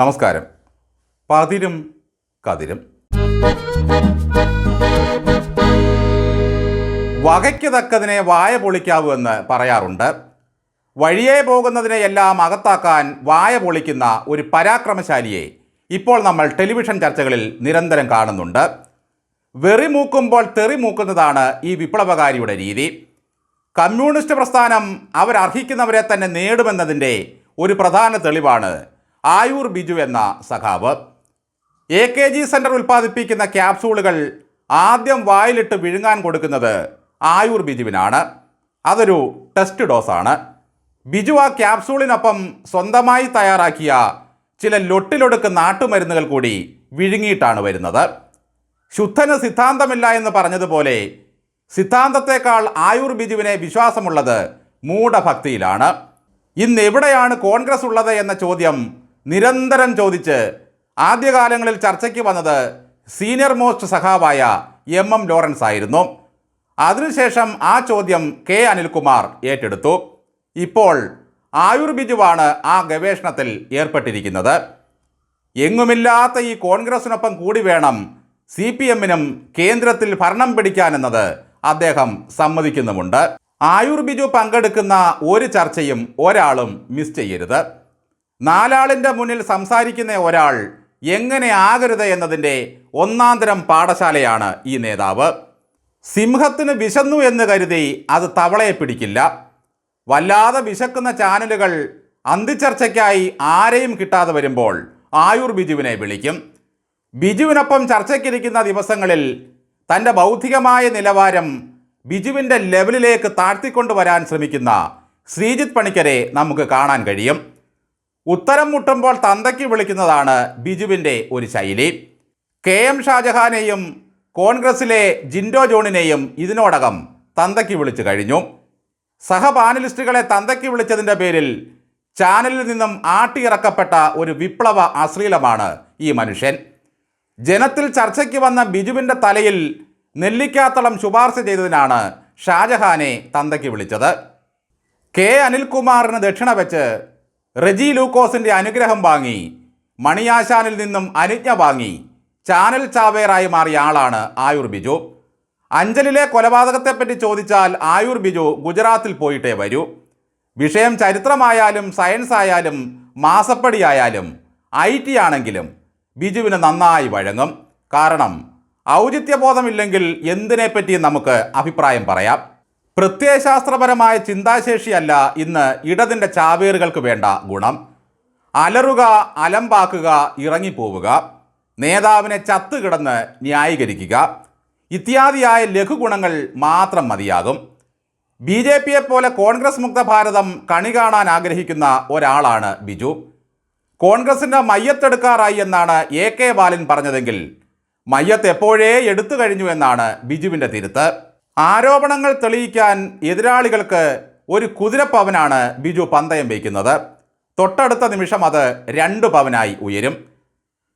നമസ്കാരം. പതിരും കതിരും. വകയ്ക്ക് തക്കതിനെ വായ പൊളിക്കാവൂ എന്ന് പറയാറുണ്ട്. വഴിയേ പോകുന്നതിനെ എല്ലാം അകത്താക്കാൻ വായ പൊളിക്കുന്ന ഒരു പരാക്രമശാലിയെ ഇപ്പോൾ നമ്മൾ ടെലിവിഷൻ ചർച്ചകളിൽ നിരന്തരം കാണുന്നുണ്ട്. വെറി മൂക്കുമ്പോൾ തെറി മൂക്കുന്നതാണ് ഈ വിപ്ലവകാരിയുടെ രീതി. കമ്മ്യൂണിസ്റ്റ് പ്രസ്ഥാനം അവരർഹിക്കുന്നവരെ തന്നെ നേടുമെന്നതിന്റെ ഒരു പ്രധാന തെളിവാണ് ആയൂർ ബിജു എന്ന സഖാവ്. എ കെ ജി സെന്റർ ഉൽപ്പാദിപ്പിക്കുന്ന ക്യാപ്സൂളുകൾ ആദ്യം വായിലിട്ട് വിഴുങ്ങാൻ കൊടുക്കുന്നത് ആയൂർ ബിജുവിനാണ്. അതൊരു ടെസ്റ്റ് ഡോസാണ്. ബിജു ആ ക്യാപ്സൂളിനൊപ്പം സ്വന്തമായി തയ്യാറാക്കിയ ചില ലൊട്ടിലൊടുക്ക് നാട്ടുമരുന്നുകൾ കൂടി വിഴുങ്ങിയിട്ടാണ് വരുന്നത്. ശുദ്ധന് സിദ്ധാന്തമില്ല എന്ന് പറഞ്ഞതുപോലെ സിദ്ധാന്തത്തെക്കാൾ ആയുർ ബിജുവിനെ വിശ്വാസമുള്ളത് മൂഢഭക്തിയിലാണ്. ഇന്ന് എവിടെയാണ് കോൺഗ്രസ് ഉള്ളത് എന്ന ചോദ്യം നിരന്തരം ചോദിച്ച് ആദ്യകാലങ്ങളിൽ ചർച്ചയ്ക്ക് വന്നത് സീനിയർ മോസ്റ്റ് സഖാവായ എം എം ലോറൻസ് ആയിരുന്നു. അതിനുശേഷം ആ ചോദ്യം കെ അനിൽകുമാർ ഏറ്റെടുത്തു. ഇപ്പോൾ ആയുർ ബിജുവാണ് ആ ഗവേഷണത്തിൽ ഏർപ്പെട്ടിരിക്കുന്നത്. എങ്ങുമില്ലാത്ത ഈ കോൺഗ്രസിനൊപ്പം കൂടി വേണം സി പി എമ്മിനും കേന്ദ്രത്തിൽ ഭരണം പിടിക്കാനെന്നത് അദ്ദേഹം സമ്മതിക്കുന്നുമുണ്ട്. ആയുർ ബിജു പങ്കെടുക്കുന്ന ഒരു ചർച്ചയും ഒരാളും മിസ് ചെയ്യരുത്. നാലാളിന്റെ മുന്നിൽ സംസാരിക്കുന്ന ഒരാൾ എങ്ങനെ ആകരുത് എന്നതിന്റെ ഒന്നാന്തരം പാഠശാലയാണ് ഈ നേതാവ്. സിംഹത്തിന് വിശന്നു എന്ന് കരുതി അത് തവളയെ പിടിക്കില്ല. വല്ലാതെ വിശക്കുന്ന ചാനലുകൾ അന്തിച്ചർച്ചയ്ക്കായി ആരെയും കിട്ടാതെ വരുമ്പോൾ ആയുർ ബിജുവിനെ വിളിക്കും. ബിജുവിനൊപ്പം ചർച്ചയ്ക്കിരിക്കുന്ന ദിവസങ്ങളിൽ തന്റെ ബൗദ്ധികമായ നിലവാരം ബിജുവിന്റെ ലെവലിലേക്ക് താഴ്ത്തിക്കൊണ്ടുവരാൻ ശ്രമിക്കുന്ന ശ്രീജിത്ത് പണിക്കരെ നമുക്ക് കാണാൻ കഴിയും. ഉത്തരം മുട്ടുമ്പോൾ തന്തയ്ക്ക് വിളിക്കുന്നതാണ് ബിജുവിന്റെ ഒരു ശൈലി. കെ എം ഷാജഹാനെയും കോൺഗ്രസിലെ ജിൻഡോ ജോണിനെയും ഇതിനോടകം തന്തയ്ക്ക് വിളിച്ചു കഴിഞ്ഞു. സഹപാനലിസ്റ്റുകളെ തന്തയ്ക്ക് വിളിച്ചതിന്റെ പേരിൽ ചാനലിൽ നിന്നും ആട്ടിയിറക്കപ്പെട്ട ഒരു വിപ്ലവ അശ്ലീലമാണ് ഈ മനുഷ്യൻ. ജനത്തിൽ ചർച്ചയ്ക്ക് വന്ന ബിജുവിന്റെ തലയിൽ നെല്ലിക്കാത്തളം ശുപാർശ ചെയ്തതിനാണ് ഷാജഹാനെ തന്തയ്ക്ക് വിളിച്ചത്. കെ അനിൽകുമാറിന് ദക്ഷിണ വെച്ച് റെജി ലൂക്കോസിന്റെ അനുഗ്രഹം വാങ്ങി മണിയാശാനിൽ നിന്നും അനുജ്ഞ വാങ്ങി ചാനൽ ചാവേറായി മാറിയ ആളാണ് ആയുർ ബിജു. അഞ്ചലിലെ കൊലപാതകത്തെപ്പറ്റി ചോദിച്ചാൽ ആയുർ ബിജു ഗുജറാത്തിൽ പോയിട്ടേ വരൂ. വിഷയം ചരിത്രമായാലും സയൻസ് ആയാലും മാസപ്പടിയായാലും ഐ ടി ആണെങ്കിലും ബിജുവിന് നന്നായി വഴങ്ങും. കാരണം ഔചിത്യബോധമില്ലെങ്കിൽ എന്തിനെപ്പറ്റി നമുക്ക് അഭിപ്രായം പറയാം. പ്രത്യയശാസ്ത്രപരമായ ചിന്താശേഷിയല്ല ഇന്ന് ഇടതിന്റെ ചാവേറുകൾക്ക് വേണ്ട ഗുണം. അലറുക അലമ്പാക്കുക ഇറങ്ങിപ്പോവുക. നേതാവിനെ ചത്തുകിടന്ന് ന്യായീകരിക്കുക. ഇത്യാദിയായ ലഘുഗുണങ്ങൾ മാത്രം മതിയാകും. ബി ജെ പിയെ പോലെ കോൺഗ്രസ് മുക്ത ഭാരതം കണി കാണാൻ ആഗ്രഹിക്കുന്ന ഒരാളാണ് ബിജു. കോൺഗ്രസിന്റെ മയ്യത്തെടുക്കാറായി എന്നാണ് എ കെ ബാലൻ പറഞ്ഞതെങ്കിൽ മയ്യത്ത് എപ്പോഴേ എടുത്തു കഴിഞ്ഞു എന്നാണ് ബിജുവിന്റെ തിരുത്ത്. ആരോപണങ്ങൾ തെളിയിക്കാൻ എതിരാളികൾക്ക് ഒരു കുതിരപ്പവനാണ് ബിജു പന്തയം വയ്ക്കുന്നത്. തൊട്ടടുത്ത നിമിഷം അത് രണ്ട് പവനായി ഉയരും.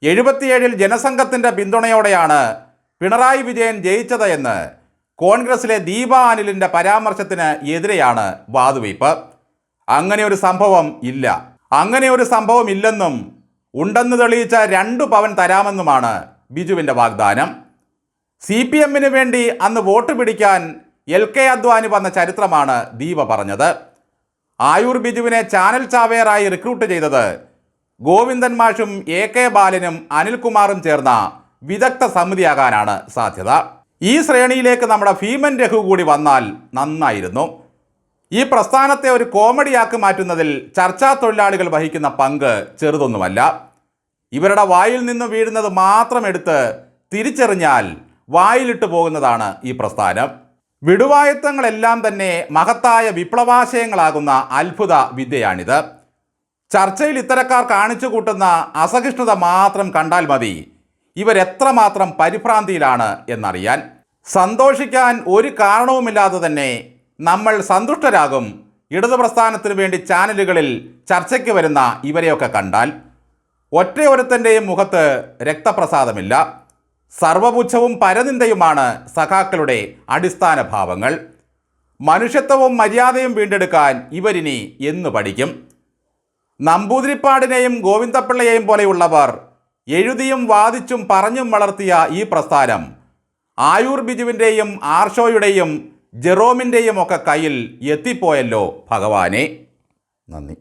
എഴുപത്തിയേഴിൽ ജനസംഘത്തിന്റെ പിന്തുണയോടെയാണ് പിണറായി വിജയൻ ജയിച്ചത് എന്ന് കോൺഗ്രസിലെ ദീപ അനിലിന്റെ പരാമർശത്തിന് എതിരെയാണ് വാതുവയ്പ്. അങ്ങനെ ഒരു സംഭവം ഇല്ല. അങ്ങനെ ഒരു സംഭവം ഇല്ലെന്നും ഉണ്ടെന്ന് തെളിയിച്ച രണ്ടു പവൻ തരാമെന്നുമാണ് ബിജുവിന്റെ വാഗ്ദാനം. സി പി എമ്മിന് വേണ്ടി അന്ന് വോട്ട് പിടിക്കാൻ എൽ കെ അദ്വാനി വന്ന ചരിത്രമാണ് ദീപ പറഞ്ഞത്. ആയുർ ബിജുവിനെ ചാനൽ ചാവേറായി റിക്രൂട്ട് ചെയ്തത് ഗോവിന്ദൻ മാഷും എ കെ ബാലനും അനിൽകുമാറും ചേർന്ന വിദഗ്ധ സമിതിയാകാനാണ് സാധ്യത. ഈ ശ്രേണിയിലേക്ക് നമ്മുടെ ഭീമൻ രഘു കൂടി വന്നാൽ നന്നായിരുന്നു. ഈ പ്രസ്ഥാനത്തെ ഒരു കോമഡിയാക്കി മാറ്റുന്നതിൽ ചർച്ചാ തൊഴിലാളികൾ വഹിക്കുന്ന പങ്ക് ചെറുതൊന്നുമല്ല. ഇവരുടെ വായിൽ നിന്ന് വീഴുന്നത് മാത്രം എടുത്ത് തിരിച്ചറിഞ്ഞാൽ വായിലിട്ട് പോകുന്നതാണ് ഈ പ്രസ്ഥാനം. വിടുവായത്തങ്ങളെല്ലാം തന്നെ മഹത്തായ വിപ്ലവാശയങ്ങളാകുന്ന അത്ഭുത വിദ്യയാണിത്. ചർച്ചയിൽ ഇത്തരക്കാർ കാണിച്ചു കൂട്ടുന്ന അസഹിഷ്ണുത മാത്രം കണ്ടാൽ മതി. ഇവരെത്രമാത്രം പരിഭ്രാന്തിയിലാണ് എന്നറിയാൻ. സന്തോഷിക്കാൻ ഒരു കാരണവുമില്ലാതെ തന്നെ നമ്മൾ സന്തുഷ്ടരാകും. ഇടതു പ്രസ്ഥാനത്തിന് വേണ്ടി ചാനലുകളിൽ ചർച്ചയ്ക്ക് വരുന്ന ഇവരെയൊക്കെ കണ്ടാൽ. ഒറ്റയൊരുത്തന്റെയും മുഖത്ത് രക്തപ്രസാദമില്ല. സർവപുച്ഛവും പരനിന്ദയുമാണ് സഖാക്കളുടെ അടിസ്ഥാന ഭാവങ്ങൾ. മനുഷ്യത്വവും മര്യാദയും വീണ്ടെടുക്കാൻ ഇവരിനി എന്ന് പഠിക്കും. നമ്പൂതിരിപ്പാടിനെയും ഗോവിന്ദപ്പിള്ളയെയും പോലെയുള്ളവർ എഴുതിയും വാദിച്ചും പറഞ്ഞും വളർത്തിയ ഈ പ്രസ്ഥാനം ആയൂർ ബിജുവിന്റെയും ആർഷോയുടെയും ജെറോമിന്റെയും ഒക്കെ കയ്യിൽ എത്തിപ്പോയല്ലോ ഭഗവാനെ. നന്ദി.